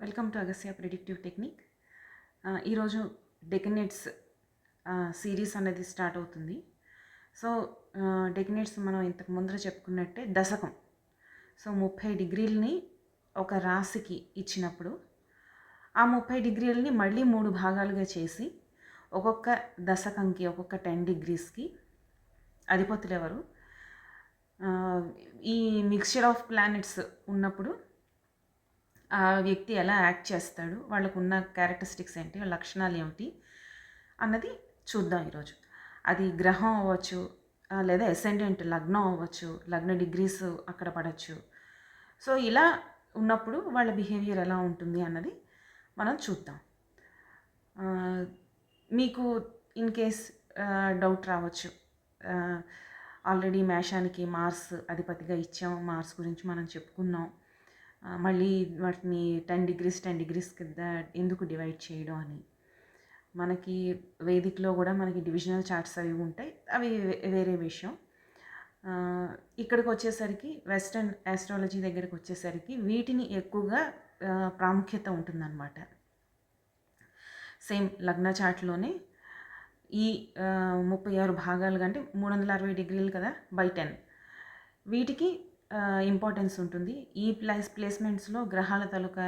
Welcome to Agasya predictive technique. ఈరోజు decanates series అనేది start అవుతుంది. సో డెకనెట్స్ మనం ఇంతకు ముందర చెప్పుకున్నట్టే దశకం. సో ముప్పై డిగ్రీలని ఒక రాశికి ఇచ్చినప్పుడు ఆ ముప్పై డిగ్రీలని మళ్ళీ మూడు భాగాలుగా చేసి ఒక్కొక్క దశకంకి ఒక్కొక్క టెన్ డిగ్రీస్కి అధిపతులు ఎవరు ఈ మిక్స్చర్ ఆఫ్ ప్లానెట్స్ ఉన్నప్పుడు ఆ వ్యక్తి ఎలా యాక్ట్ చేస్తాడు వాళ్ళకు ఉన్న క్యారెక్టరిస్టిక్స్ ఏంటి వాళ్ళ లక్షణాలు ఏమిటి అన్నది చూద్దాం ఈరోజు. అది గ్రహం అవ్వచ్చు లేదా ఎసెండెంట్ లగ్నం అవ్వచ్చు లగ్న డిగ్రీస్ అక్కడ పడవచ్చు సో ఇలా ఉన్నప్పుడు వాళ్ళ బిహేవియర్ ఎలా ఉంటుంది అన్నది మనం చూద్దాం. మీకు ఇన్ కేస్ డౌట్ రావచ్చు. ఆల్రెడీ మేషానికి మార్స్ అధిపతిగా ఇచ్చాం మార్స్ గురించి మనం చెప్పుకున్నాం. మళ్ళీ వాటిని టెన్ డిగ్రీస్ టెన్ డిగ్రీస్ కింద ఎందుకు డివైడ్ చేయడం అని. మనకి వేదికలో కూడా మనకి డివిజనల్ చార్ట్స్ అవి ఉంటాయి. అవి వేరే విషయం. ఇక్కడికి వచ్చేసరికి వెస్ట్రన్ ఆస్ట్రాలజీ దగ్గరికి వచ్చేసరికి వీటిని ఎక్కువగా ప్రాముఖ్యత ఉంటుందన్నమాట. సేమ్ లగ్న చార్ట్లోనే ఈ ముప్పై ఆరు భాగాలుగా అంటే మూడు వందల అరవై డిగ్రీలు కదా బై టెన్. వీటికి ఇంపార్టెన్స్ ఉంటుంది. ఈ ప్లేస్ ప్లేస్మెంట్స్లో గ్రహాల తాలూకా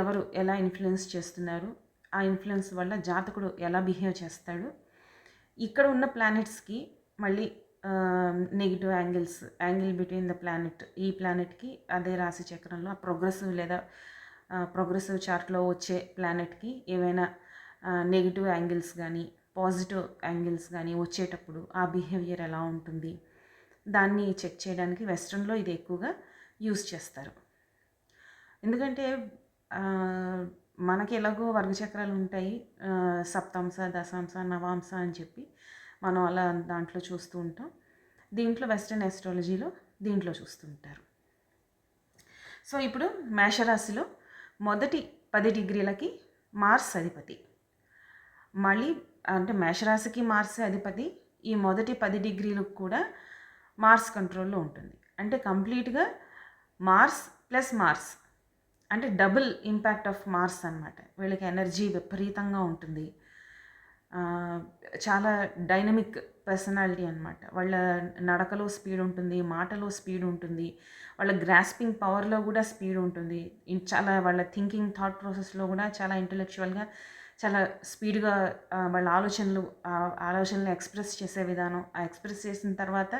ఎవరు ఎలా ఇన్ఫ్లుయెన్స్ చేస్తున్నారు ఆ ఇన్ఫ్లుయెన్స్ వల్ల జాతకుడు ఎలా బిహేవ్ చేస్తాడు. ఇక్కడ ఉన్న ప్లానెట్స్కి మళ్ళీ negative angles angle between the planet ఈ ప్లానెట్కి అదే రాశి చక్రంలో ఆ ప్రోగ్రెసివ్ లేదా ప్రోగ్రెసివ్ చార్ట్లో వచ్చే ప్లానెట్కి ఏవైనా నెగిటివ్ యాంగిల్స్ కానీ పాజిటివ్ యాంగిల్స్ కానీ వచ్చేటప్పుడు ఆ బిహేవియర్ ఎలా ఉంటుంది. దాన్ని చెక్ చేయడానికి వెస్ట్రన్లో ఇది ఎక్కువగా యూస్ చేస్తారు. ఎందుకంటే మనకి ఎలాగో వర్గచక్రాలు ఉంటాయి. ఆ, సప్తాంశ దశాంశ నవాంశ అని చెప్పి మనం అలా దాంట్లో చూస్తూ ఉంటాం. దీంట్లో వెస్ట్రన్ ఆస్ట్రాలజీలో దీంట్లో చూస్తుంటారు సో ఇప్పుడు మేషరాశిలో మొదటి పది డిగ్రీలకి మార్స్ అధిపతి. మళ్ళీ అంటే మేషరాశికి మార్స్ అధిపతి. ఈ మొదటి పది డిగ్రీలకు కూడా మార్స్ కంట్రోల్లో ఉంటుంది. అంటే కంప్లీట్గా మార్స్ ప్లస్ మార్స్. అంటే డబుల్ ఇంపాక్ట్ ఆఫ్ మార్స్ అన్నమాట. వీళ్ళకి ఎనర్జీ విపరీతంగా ఉంటుంది. చాలా డైనమిక్ పర్సనాలిటీ అనమాట వాళ్ళ నడకలో స్పీడ్ ఉంటుంది మాటలో స్పీడ్ ఉంటుంది వాళ్ళ గ్రాస్పింగ్ పవర్లో కూడా స్పీడ్ ఉంటుంది. చాలా వాళ్ళ థింకింగ్ థాట్ ప్రాసెస్లో కూడా చాలా ఇంటలెక్చువల్గా చాలా స్పీడ్గా వాళ్ళ ఆలోచనలు ఆలోచనలు ఎక్స్ప్రెస్ చేసే విధానం ఆ ఎక్స్ప్రెస్ చేసిన తర్వాత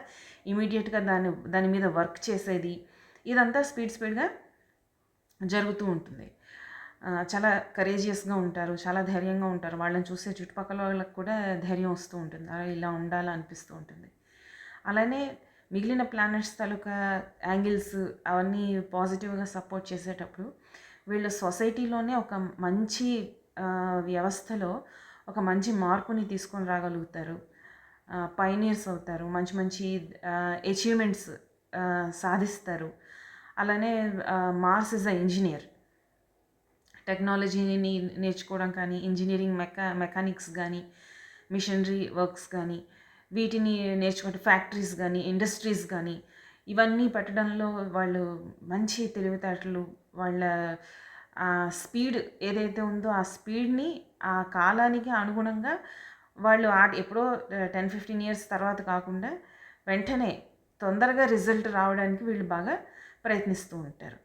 ఇమీడియట్గా దాని దాని మీద వర్క్ చేసేది ఇదంతా స్పీడ్ స్పీడ్గా జరుగుతూ ఉంటుంది. చాలా కరేజియస్గా ఉంటారు చాలా ధైర్యంగా ఉంటారు. వాళ్ళని చూసే చుట్టుపక్కల వాళ్ళకి కూడా ధైర్యం వస్తూ ఉంటుంది. ఇలా ఉండాలనిపిస్తూ ఉంటుంది. అలానే మిగిలిన ప్లానెట్స్ తాలూకా యాంగిల్స్ అవన్నీ పాజిటివ్గా సపోర్ట్ చేసేటప్పుడు వీళ్ళు సొసైటీలోనే ఒక మంచి వ్యవస్థలో ఒక మంచి మార్పుని తీసుకొని రాగలుగుతారు. పైనియర్స్ అవుతారు. మంచి మంచి అచీవ్మెంట్స్ సాధిస్తారు. అలానే మార్స్ ఇస్ అ ఇంజనీర్ టెక్నాలజీని నేర్చుకోవడం కానీ ఇంజనీరింగ్ మెకా మెకానిక్స్ కానీ మిషనరీ వర్క్స్ కానీ వీటిని నేర్చుకుంటే ఫ్యాక్టరీస్ కానీ ఇండస్ట్రీస్ కానీ ఇవన్నీ పెట్టడంలో వాళ్ళు మంచి తెలివితేటలు వాళ్ళ ఆ స్పీడ్ ఏదైతే ఉందో ఆ స్పీడ్ని ఆ కాలానికి అనుగుణంగా వాళ్ళు ఆ ఎప్పుడో టెన్ ఫిఫ్టీన్ ఇయర్స్ తర్వాత కాకుండా వెంటనే తొందరగా రిజల్ట్ రావడానికి వీళ్ళు బాగా ప్రయత్నిస్తూ ఉంటారు.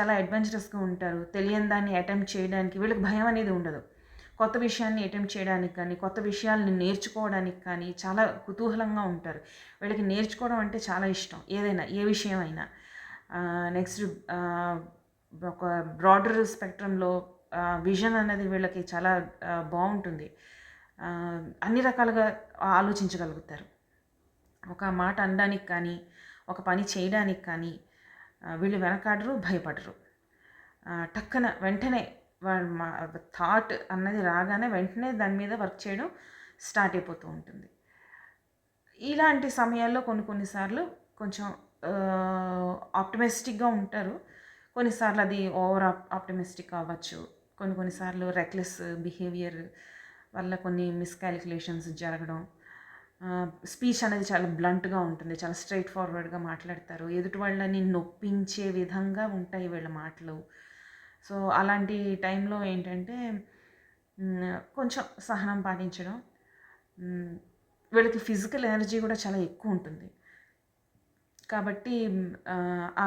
చాలా అడ్వెంచరస్గా ఉంటారు. తెలియని దాన్ని అటెంప్ట్ చేయడానికి వీళ్ళకి భయం అనేది ఉండదు. కొత్త విషయాన్ని అటెంప్ట్ చేయడానికి కానీ కొత్త విషయాల్ని నేర్చుకోవడానికి కానీ చాలా కుతూహలంగా ఉంటారు. వీళ్ళకి నేర్చుకోవడం అంటే చాలా ఇష్టం. ఏదైనా ఏ విషయమైనా. నెక్స్ట్ ఒక బ్రాడర్ స్పెక్ట్రంలో విజన్ అనేది వీళ్ళకి చాలా బాగుంటుంది. అన్ని రకాలుగా ఆలోచించగలుగుతారు. ఒక మాట అనడానికి కానీ ఒక పని చేయడానికి కానీ వీళ్ళు వెనకాడరు భయపడరు. టక్కన వెంటనే థాట్ అన్నది రాగానే వెంటనే దాని మీద వర్క్ చేయడం స్టార్ట్ అయిపోతూ ఉంటుంది. ఇలాంటి సమయాల్లో కొన్ని కొన్నిసార్లు కొంచెం ఆప్టమిస్టిక్గా ఉంటారు. కొన్నిసార్లు అది ఓవర్ ఆప్టమిస్టిక్ అవ్వచ్చు. కొన్ని కొన్నిసార్లు రెక్లెస్ బిహేవియర్ వల్ల కొన్ని మిస్కాలిక్యులేషన్స్ జరగడం. స్పీచ్ అనేది చాలా బ్లంట్గా ఉంటుంది. చాలా స్ట్రైట్ ఫార్వర్డ్గా మాట్లాడతారు. ఎదుటి వాళ్ళని నొప్పించే విధంగా ఉంటాయి వీళ్ళ మాటలు. సో అలాంటి టైంలో ఏంటంటే కొంచెం సహనం పాటించడం. వీళ్ళకి ఫిజికల్ ఎనర్జీ కూడా చాలా ఎక్కువ ఉంటుంది. కాబట్టి ఆ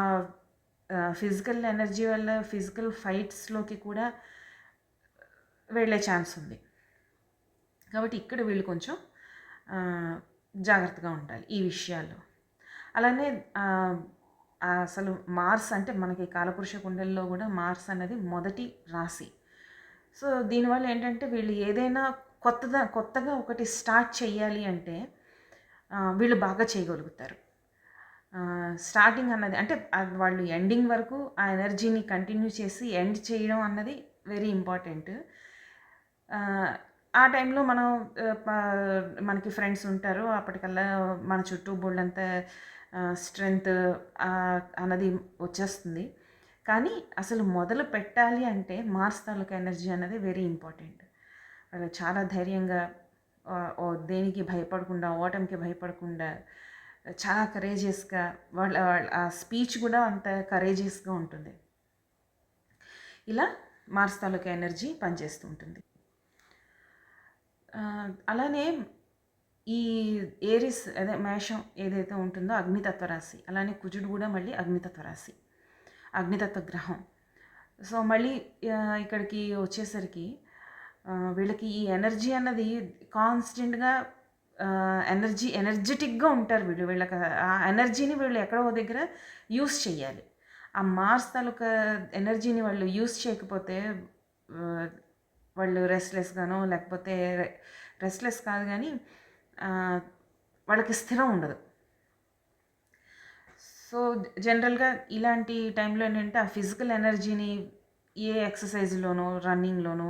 ఫిజికల్ ఎనర్జీ వల్ల ఫిజికల్ ఫైట్స్లోకి కూడా వెళ్ళే ఛాన్స్ ఉంది. కాబట్టి ఇక్కడ వీళ్ళు కొంచెం జాగ్రత్తగా ఉండాలి ఈ విషయాల్లో. అలానే అసలు మార్స్ అంటే మనకి కాలపురుష కుండల్లో కూడా మార్స్ అనేది మొదటి రాశి. సో దీనివల్ల ఏంటంటే వీళ్ళు ఏదైనా కొత్తగా కొత్తగా ఒకటి స్టార్ట్ చేయాలి అంటే వీళ్ళు బాగా చేయగలుగుతారు. స్టార్టింగ్ అన్నది అంటే వాళ్ళు ఎండింగ్ వరకు ఆ ఎనర్జీని కంటిన్యూ చేసి ఎండ్ చేయడం అన్నది వెరీ ఇంపార్టెంట్ ఆ టైంలో మనం మనకి ఫ్రెండ్స్ ఉంటారు అప్పటికల్లా మన చుట్టూ బోల్డంత స్ట్రెంగ్త్ అన్నది వచ్చేస్తుంది. కానీ అసలు మొదలు పెట్టాలి అంటే మార్స్ తాలూకా ఎనర్జీ అన్నది వెరీ ఇంపార్టెంట్ వాళ్ళు చాలా ధైర్యంగా దేనికి భయపడకుండా ఓటమికి భయపడకుండా చాలా కరేజియస్గా వాళ్ళ వాళ్ళ ఆ స్పీచ్ కూడా అంత కరేజియస్గా ఉంటుంది. ఇలా మార్స్ తాలూకా ఎనర్జీ పనిచేస్తూ ఉంటుంది. అలానే ఈ ఏరిస్ అదే మేషం ఏదైతే ఉంటుందో అగ్నితత్వ రాశి అలానే కుజుడు కూడా మళ్ళీ అగ్నితత్వ రాశి అగ్నితత్వ గ్రహం. సో మళ్ళీ ఇక్కడికి వచ్చేసరికి వీళ్ళకి ఈ ఎనర్జీ అన్నది కాన్స్టెంట్గా ఎనర్జీ ఎనర్జెటిక్గా ఉంటారు వీళ్ళు. వీళ్ళకి ఆ ఎనర్జీని వీళ్ళు ఎక్కడో దగ్గర యూస్ చేయాలి. ఆ మార్స్ తాలూకా ఎనర్జీని వాళ్ళు యూస్ చేయకపోతే వాళ్ళు రెస్ట్లెస్గానో లేకపోతే రెస్ట్లెస్ కాదు కానీ వాళ్ళకి స్థిరం ఉండదు. సో జనరల్గా ఇలాంటి టైంలో ఏంటంటే ఆ ఫిజికల్ ఎనర్జీని ఏ ఎక్సర్సైజ్లోనో రన్నింగ్లోనో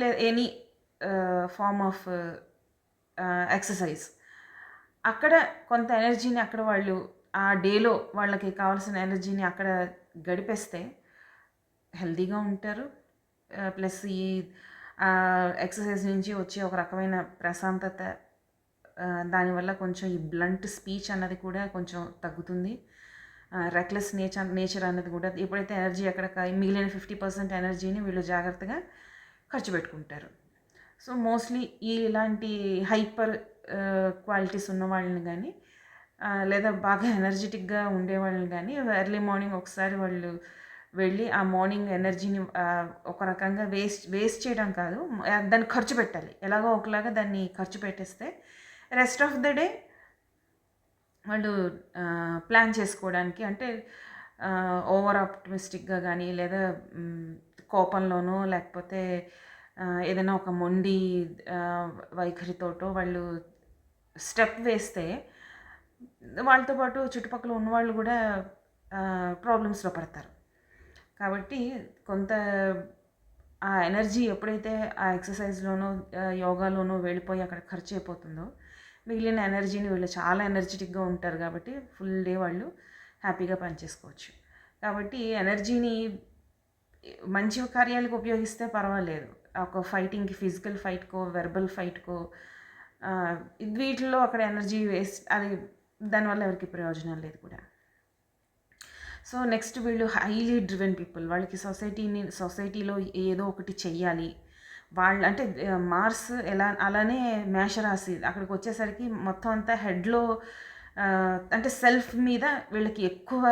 లే ఎనీ ఫార్మ్ ఆఫ్ ఎక్సర్సైజ్ అక్కడ కొంత ఎనర్జీని అక్కడ వాళ్ళు ఆ డేలో వాళ్ళకి కావాల్సిన ఎనర్జీని అక్కడ గడిపేస్తే హెల్దీగా ఉంటారు. ప్లస్ ఈ ఎక్సర్సైజ్ నుంచి వచ్చే ఒక రకమైన ప్రశాంతత దానివల్ల కొంచెం ఈ బ్లంట్ స్పీచ్ అన్నది కూడా కొంచెం తగ్గుతుంది. రెక్లెస్ నేచర్ నేచర్ అన్నది కూడా ఎప్పుడైతే ఎనర్జీ అక్కడ మిగిలిన ఫిఫ్టీ పర్సెంట్ ఎనర్జీని వీళ్ళు జాగ్రత్తగా ఖర్చు పెట్టుకుంటారు. సో మోస్ట్లీ ఈ ఇలాంటి హైపర్ క్వాలిటీస్ ఉన్న వాళ్ళని కానీ లేదా బాగా ఎనర్జెటిక్గా ఉండే వాళ్ళని కానీ ఎర్లీ మార్నింగ్ ఒకసారి వాళ్ళు వెళ్ళి ఆ మార్నింగ్ ఎనర్జీని ఒక రకంగా వేస్ట్ వేస్ట్ చేయడం కాదు దాన్ని ఖర్చు పెట్టాలి. ఎలాగో ఒకలాగా దాన్ని ఖర్చు పెట్టేస్తే రెస్ట్ ఆఫ్ ద డే వాళ్ళు ప్లాన్ చేసుకోవడానికి అంటే ఓవర్ ఆప్టమిస్టిక్గా కానీ లేదా కోపంలోనో లేకపోతే ఏదైనా ఒక మొండి వైఖరితోటో వాళ్ళు స్టెప్ వేస్తే వాళ్ళతో పాటు చుట్టుపక్కల ఉన్నవాళ్ళు కూడా ప్రాబ్లమ్స్లో పడతారు. కాబట్టి కొంత ఆ ఎనర్జీ ఎప్పుడైతే ఆ ఎక్సర్సైజ్లోనో యోగాలోనో వెళ్ళిపోయి అక్కడ ఖర్చు అయిపోతుందో మిగిలిన ఎనర్జీని వీళ్ళు చాలా ఎనర్జెటిక్గా ఉంటారు కాబట్టి ఫుల్ డే వాళ్ళు హ్యాపీగా పనిచేసుకోవచ్చు. కాబట్టి ఎనర్జీని మంచి కార్యాలకు ఉపయోగిస్తే పర్వాలేదు. ఒక ఫైటింగ్కి ఫిజికల్ ఫైట్కో వెర్బల్ ఫైట్కో వీటిల్లో అక్కడ ఎనర్జీ వేస్ట్ అది దానివల్ల ఎవరికి ప్రయోజనం లేదు కూడా. సో నెక్స్ట్ వీళ్ళు హైలీ డ్రివెన్ పీపుల్. వాళ్ళకి సొసైటీని సొసైటీలో ఏదో ఒకటి చెయ్యాలి. వాళ్ళు అంటే మార్స్ ఎలా అలానే మేషరాశి అక్కడికి వచ్చేసరికి మొత్తం అంతా హెడ్లో అంటే సెల్ఫ్ మీద వీళ్ళకి ఎక్కువ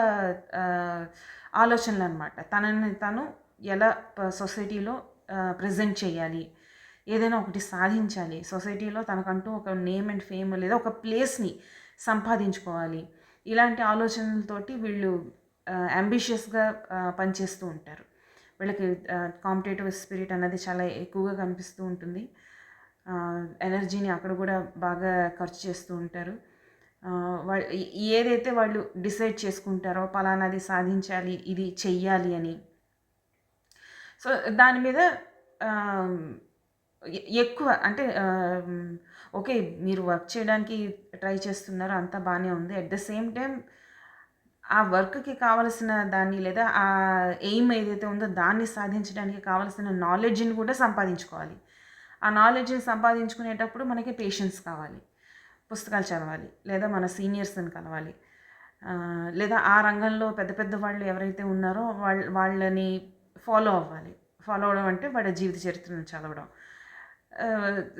ఆలోచనలు అనమాట తనని తను ఎలా సొసైటీలో ప్రజెంట్ చేయాలి. ఏదైనా ఒకటి సాధించాలి. సొసైటీలో తనకంటూ ఒక నేమ్ అండ్ ఫేమ్ లేదా ఒక ప్లేస్ని సంపాదించుకోవాలి. ఇలాంటి ఆలోచనలతోటి వీళ్ళు అంబిషియస్గా పనిచేస్తూ ఉంటారు. వీళ్ళకి కాంపిటేటివ్ స్పిరిట్ అనేది చాలా ఎక్కువగా కనిపిస్తూ ఉంటుంది. ఎనర్జీని అక్కడ కూడా బాగా ఖర్చు చేస్తూ ఉంటారు. వాళ్ళు ఏదైతే వాళ్ళు డిసైడ్ చేసుకుంటారో పలానాది సాధించాలి ఇది చెయ్యాలి అని సో దాని మీద ఎక్కువ అంటే ఓకే మీరు వర్క్ చేయడానికి ట్రై చేస్తున్నారు అంతా బాగానే ఉంది. అట్ ద సేమ్ టైం ఆ వర్క్కి కావలసిన దాన్ని లేదా ఆ ఎయిమ్ ఏదైతే ఉందో దాన్ని సాధించడానికి కావలసిన నాలెడ్జ్ని కూడా సంపాదించుకోవాలి. ఆ నాలెడ్జ్ని సంపాదించుకునేటప్పుడు మనకి పేషెన్స్ కావాలి. పుస్తకాలు చదవాలి లేదా మన సీనియర్స్ని కలవాలి. లేదా ఆ రంగంలో పెద్ద పెద్ద వాళ్ళు ఎవరైతే ఉన్నారో వాళ్ళ వాళ్ళని ఫాలో అవ్వాలి. ఫాలో అవ్వడం అంటే వాడి జీవిత చరిత్రను చదవడం.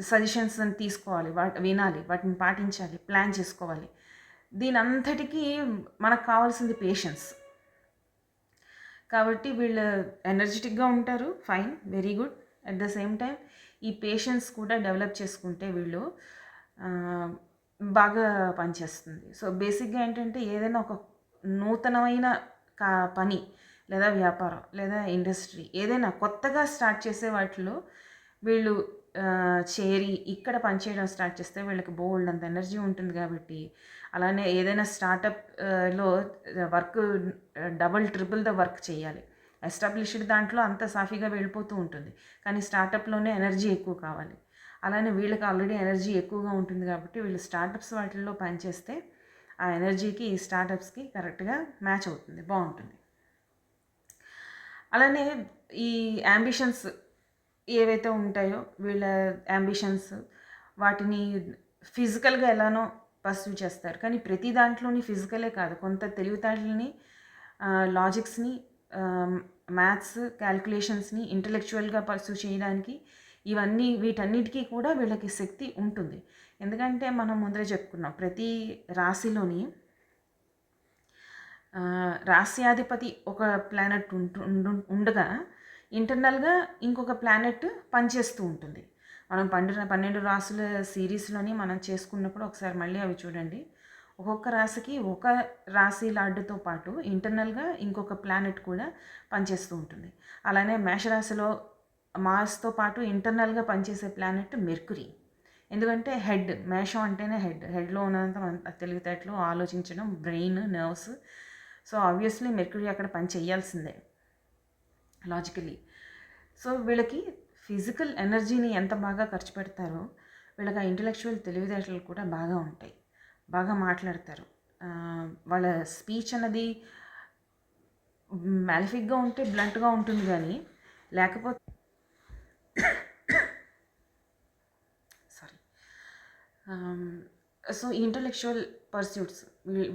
సజెషన్స్ తీసుకోవాలి. వాటి వినాలి. వాటిని పాటించాలి. ప్లాన్ చేసుకోవాలి. దీని అంతటికీ మనకు కావాల్సింది పేషెన్స్. కాబట్టి వీళ్ళు ఎనర్జెటిక్గా ఉంటారు. Fine. Very good. At the same time ఈ పేషెన్స్ కూడా డెవలప్ చేసుకుంటే వీళ్ళు బాగా పనిచేస్తుంది. సో బేసిక్గా ఏంటంటే ఏదైనా ఒక నూతనమైన కా పని లేదా వ్యాపారం లేదా ఇండస్ట్రీ ఏదైనా కొత్తగా స్టార్ట్ చేసే వాటిలో వీళ్ళు చేరి ఇక్కడ పనిచేయడం స్టార్ట్ చేస్తే వీళ్ళకి బోల్డ్ అంత ఎనర్జీ ఉంటుంది కాబట్టి అలానే ఏదైనా స్టార్టప్లో work double triple the work చేయాలి. ఎస్టాబ్లిష్డ్ దాంట్లో అంత సాఫీగా వెళ్ళిపోతూ ఉంటుంది. కానీ స్టార్టప్లోనే ఎనర్జీ ఎక్కువ కావాలి. అలానే వీళ్ళకి ఆల్రెడీ ఎనర్జీ ఎక్కువగా ఉంటుంది కాబట్టి వీళ్ళు స్టార్టప్స్ వాటిల్లో పనిచేస్తే ఆ ఎనర్జీకి ఈ స్టార్టప్స్కి కరెక్ట్గా మ్యాచ్ అవుతుంది బాగుంటుంది. అలానే ఈ అంబిషన్స్ ఏవైతే ఉంటాయో వీళ్ళ అంబిషన్స్ వాటిని ఫిజికల్గా ఎలానో పర్సూ చేస్తారు. కానీ ప్రతి దాంట్లోని ఫిజికలే కాదు. కొంత తెలివితేటలని లాజిక్స్ని మ్యాథ్స్ క్యాల్కులేషన్స్ని ఇంటలెక్చువల్గా పర్సూ చేయడానికి ఇవన్నీ వీటన్నిటికీ కూడా వీళ్ళకి శక్తి ఉంటుంది. ఎందుకంటే మనం ముందరే చెప్పుకున్నాం ప్రతి రాశిలోని రాస్యాధిపతి ఒక ప్లానెట్ ఉంటు ఉండు- ఉండగా ఇంటర్నల్గా ఇంకొక ప్లానెట్ పనిచేస్తూ ఉంటుంది. మనం పండు పన్నెండు రాసుల సిరీస్లోని మనం చేసుకున్నప్పుడు ఒకసారి మళ్ళీ అవి చూడండి. ఒక్కొక్క రాశికి ఒక రాశి లాడ్డుతో పాటు ఇంటర్నల్గా ఇంకొక ప్లానెట్ కూడా పనిచేస్తూ ఉంటుంది. అలానే మేషరాశిలో మార్స్తో పాటు ఇంటర్నల్గా పనిచేసే ప్లానెట్ మెర్కురీ ఎందుకంటే హెడ్ మేషం అంటేనే హెడ్ హెడ్లో ఉన్నంత తెలివితేటలు ఆలోచించడం brain nerves so obviously Mercury అక్కడ పని చేయాల్సిందే లాజికలీ సో వీళ్ళకి ఫిజికల్ ఎనర్జీని ఎంత బాగా ఖర్చు పెడతారో వీళ్ళకి ఆ ఇంటలెక్చువల్ తెలివితేటలు కూడా బాగా ఉంటాయి బాగా మాట్లాడతారు. వాళ్ళ స్పీచ్ అన్నది మ్యాలిఫిక్గా ఉంటే బ్లంట్గా ఉంటుంది కానీ లేకపోతే సారీ సో ఇంటలెక్చువల్ పర్స్యూట్స్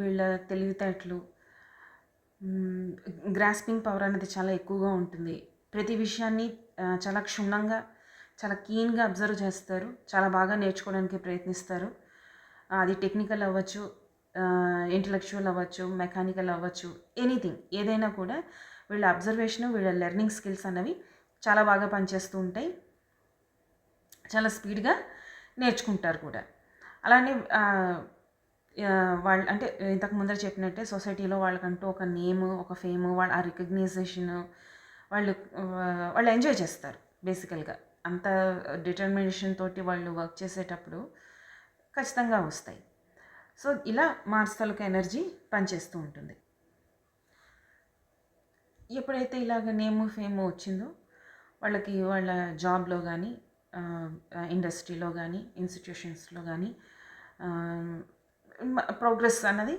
వీళ్ళ తెలివితేటలు గ్రాస్పింగ్ పవర్ అనేది చాలా ఎక్కువగా ఉంటుంది. ప్రతి విషయాన్ని చాలా క్షుణ్ణంగా చాలా కీన్గా అబ్జర్వ్ చేస్తారు. చాలా బాగా నేర్చుకోవడానికి ప్రయత్నిస్తారు. అది టెక్నికల్ అవ్వచ్చు ఇంటలెక్చువల్ అవ్వచ్చు మెకానికల్ అవ్వచ్చు ఎనీథింగ్. ఏదైనా కూడా వీళ్ళ అబ్జర్వేషన్ వీళ్ళ లెర్నింగ్ స్కిల్స్ అనేవి చాలా బాగా పనిచేస్తూ ఉంటాయి. చాలా స్పీడ్గా నేర్చుకుంటారు కూడా. అలానే వాళ్ళు అంటే ఇంతకు ముందర చెప్పినట్టే సొసైటీలో వాళ్ళకంటూ ఒక నేమ్ ఒక ఫేమ్ వాళ్ళ ఆ రికగ్నైజేషన్ వాళ్ళు వాళ్ళు ఎంజాయ్ చేస్తారు బేసికల్గా. అంత డిటర్మినేషన్ తోటి వాళ్ళు వర్క్ చేసేటప్పుడు ఖచ్చితంగా వస్తాయి. సో ఇలా మార్స్ తాలూకా ఎనర్జీ పనిచేస్తూ ఉంటుంది. ఎప్పుడైతే ఇలాగ నేమ్ ఫేమ్ వచ్చిందో వాళ్ళకి వాళ్ళ జాబ్లో కానీ ఇండస్ట్రీలో కానీ ఇన్స్టిట్యూషన్స్లో కానీ ప్రోగ్రెస్ అన్నది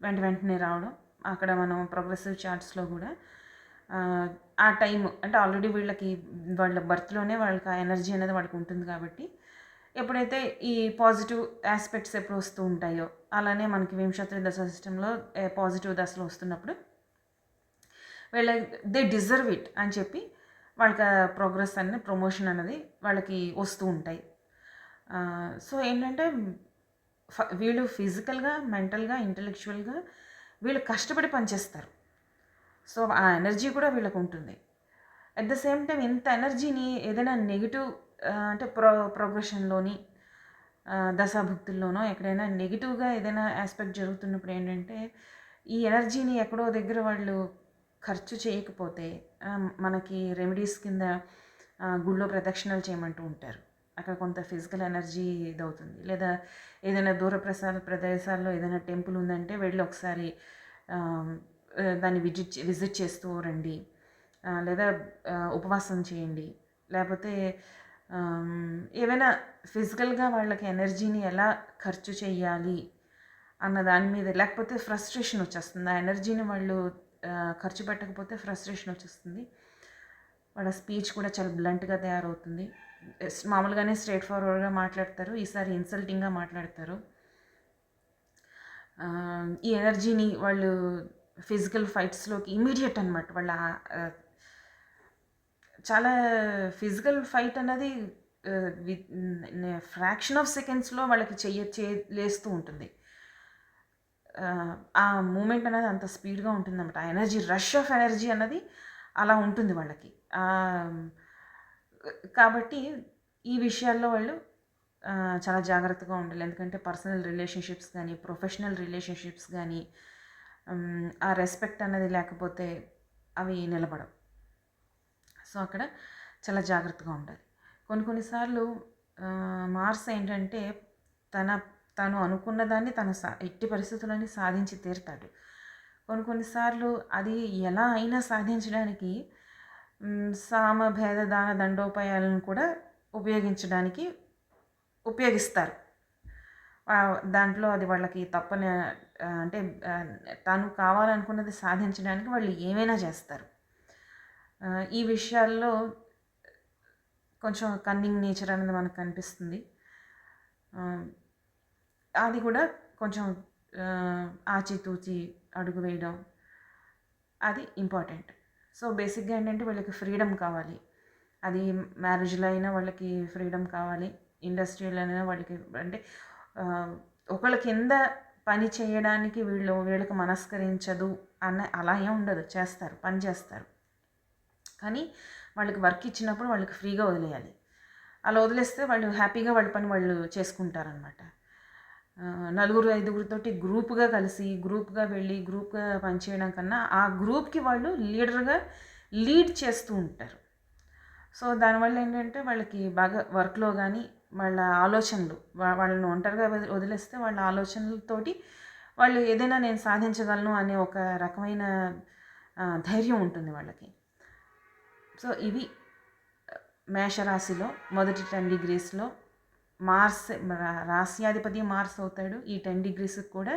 వెంట వెంటనే రావడం. అక్కడ మనం ప్రోగ్రెసివ్ చార్ట్స్లో కూడా ఆ, టైం అంటే ఆల్రెడీ వీళ్ళకి వాళ్ళ బర్త్లోనే వాళ్ళకి ఆ ఎనర్జీ అనేది వాళ్ళకి ఉంటుంది కాబట్టి ఎప్పుడైతే ఈ పాజిటివ్ ఆస్పెక్ట్స్ ఎప్పుడు వస్తూ ఉంటాయో అలానే మనకి వింశతి దశ సిస్టంలో పాజిటివ్ దశలు వస్తున్నప్పుడు వీళ్ళ దే డిజర్వ్ ఇట్ అని చెప్పి వాళ్ళకి ప్రోగ్రెస్ అనేది ప్రమోషన్ అనేది వాళ్ళకి వస్తూ ఉంటాయి. సో ఏంటంటే వీళ్ళు ఫిజికల్గా మెంటల్గా ఇంటలెక్చువల్గా వీళ్ళు కష్టపడి పనిచేస్తారు. సో ఆ ఎనర్జీ కూడా వీళ్ళకు ఉంటుంది. అట్ ద సేమ్ టైం ఇంత ఎనర్జీని ఏదైనా నెగిటివ్ అంటే ప్రో ప్రోగ్రెషన్లోని దశాభుక్తుల్లోనో ఎక్కడైనా నెగిటివ్గా ఏదైనా ఆస్పెక్ట్ జరుగుతున్నప్పుడు ఏంటంటే ఈ ఎనర్జీని ఎక్కడో దగ్గర వాళ్ళు ఖర్చు చేయకపోతే మనకి రెమెడీస్ కింద గుళ్ళో ప్రదక్షిణలు చేయమంటూ ఉంటారు. అక్కడ కొంత ఫిజికల్ ఎనర్జీ ఇదవుతుంది. లేదా ఏదైనా దూర ప్రసార ప్రదేశాల్లో ఏదైనా టెంపుల్ ఉందంటే వెళ్ళి ఒకసారి దాన్ని విజిట్ విజిట్ చేస్తూ రండి. లేదా ఉపవాసం చేయండి. లేకపోతే ఏవైనా ఫిజికల్గా వాళ్ళకి ఎనర్జీని ఎలా ఖర్చు చేయాలి అన్న దాని మీద లేకపోతే ఫ్రస్ట్రేషన్ వచ్చేస్తుంది. ఆ ఎనర్జీని వాళ్ళు ఖర్చు పెట్టకపోతే ఫ్రస్ట్రేషన్ వచ్చేస్తుంది. వాళ్ళ స్పీచ్ కూడా చాలా బ్లంట్గా తయారవుతుంది. మామూలుగానే స్ట్రైట్ ఫార్వర్డ్గా మాట్లాడతారు ఈసారి ఇన్సల్టింగ్గా మాట్లాడతారు. ఈ ఎనర్జీని వాళ్ళు ఫిజికల్ ఫైట్స్లోకి ఇమీడియట్ అనమాట వాళ్ళ చాలా ఫిజికల్ ఫైట్ అన్నది ఫ్రాక్షన్ ఆఫ్ సెకండ్స్లో వాళ్ళకి చెయ్య చే లేస్తూ ఉంటుంది. ఆ, మూమెంట్ అనేది అంత స్పీడ్గా ఉంటుంది అనమాట ఆ ఎనర్జీ రష్ ఆఫ్ ఎనర్జీ అన్నది అలా ఉంటుంది వాళ్ళకి. కాబట్టి ఈ విషయాల్లో వాళ్ళు చాలా జాగ్రత్తగా ఉండాలి. ఎందుకంటే పర్సనల్ రిలేషన్షిప్స్ కానీ ప్రొఫెషనల్ రిలేషన్షిప్స్ కానీ ఆ రెస్పెక్ట్ అన్నది లేకపోతే అవి నిలబడవు. సో అక్కడ చాలా జాగ్రత్తగా ఉండాలి. కొన్ని కొన్నిసార్లు మార్స్ ఏంటంటే తన తను అనుకున్న దాన్ని తను సా ఎట్టి పరిస్థితులని సాధించి తీరుతాడు. కొన్ని కొన్నిసార్లు అది ఎలా అయినా సాధించడానికి సామ భేద దాన దండోపాయాలను కూడా ఉపయోగించడానికి ఉపయోగిస్తారు. దాంట్లో అది వాళ్ళకి తప్పని అంటే తను తాను కావాలనుకున్నది సాధించడానికి వాళ్ళు ఏమైనా చేస్తారు. ఈ విషయాల్లో కొంచెం కన్నింగ్ నేచర్ అనేది మనకు కనిపిస్తుంది. అది కూడా కొంచెం ఆచితూచి అడుగు వేయడం అది ఇంపార్టెంట్ సో బేసిక్గా ఏంటంటే వీళ్ళకి ఫ్రీడమ్ కావాలి. అది మ్యారేజ్లో అయినా వాళ్ళకి ఫ్రీడమ్ కావాలి. ఇండస్ట్రీలో అయినా వాళ్ళకి అంటే ఒకళ్ళ కింద పని చేయడానికి వీళ్ళు వీళ్ళకి మనస్కరించదు అన్న అలా ఏం ఉండదు. చేస్తారు పని చేస్తారు. కానీ వాళ్ళకి వర్క్ ఇచ్చినప్పుడు వాళ్ళకి ఫ్రీగా వదిలేయాలి. అలా వదిలేస్తే వాళ్ళు హ్యాపీగా వాళ్ళ పని వాళ్ళు చేసుకుంటారనమాట నలుగురు ఐదుగురితోటి గ్రూప్గా కలిసి గ్రూప్గా వెళ్ళి గ్రూప్గా పనిచేయడం కన్నా ఆ గ్రూప్కి వాళ్ళు లీడర్గా లీడ్ చేస్తూ ఉంటారు. సో దానివల్ల ఏంటంటే వాళ్ళకి బాగా వర్క్లో కానీ వాళ్ళ ఆలోచనలు వాళ్ళని ఒంటరిగా వదిలి- వదిలేస్తే వాళ్ళ ఆలోచనలతోటి వాళ్ళు ఏదైనా నేను సాధించగలను అనే ఒక రకమైన ధైర్యం ఉంటుంది వాళ్ళకి. సో ఇవి మేషరాశిలో మొదటి టెన్ డిగ్రీస్లో మార్స్ రా- రాస్యాధిపతి మార్స్ అవుతాడు. ఈ టెన్ డిగ్రీస్కి కూడా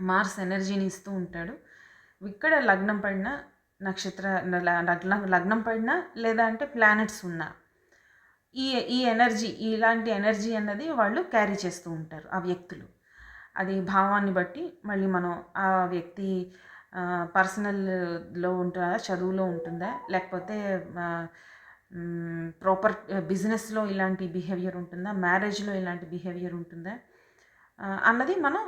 మార్స్ ఎనర్జీని ఇస్తూ ఉంటాడు. ఇక్కడ లగ్నం పడిన నక్షత్ర లగ్నం లగ్నం పడినా లేదా అంటే ప్లానెట్స్ ఉన్నా ఈ ఈ ఎనర్జీ ఇలాంటి ఎనర్జీ అన్నది వాళ్ళు క్యారీ చేస్తూ ఉంటారు ఆ వ్యక్తులు. అది భావాన్ని బట్టి మళ్ళీ మనం ఆ వ్యక్తి పర్సనల్లో ఉంటుందా చదువులో ఉంటుందా లేకపోతే ప్రాపర్ బిజినెస్లో ఇలాంటి బిహేవియర్ ఉంటుందా? మ్యారేజ్లో ఇలాంటి బిహేవియర్ ఉంటుందా? అన్నది మనం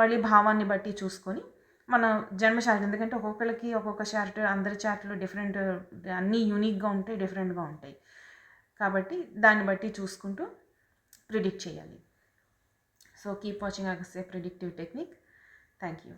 మళ్ళీ భావాన్ని బట్టి చూసుకొని మన జన్మ చార్ట్ ఎందుకంటే ఒక్కొక్కరికి ఒక్కొక్క చార్ట్ అందరి చార్ట్లు డిఫరెంట్ అన్నీ యూనిక్గా ఉంటాయి డిఫరెంట్గా ఉంటాయి. కాబట్టి దాన్ని బట్టి చూసుకుంటూ ప్రిడిక్ట్ చేయాలి. So keep watching Agasya predictive technique thank you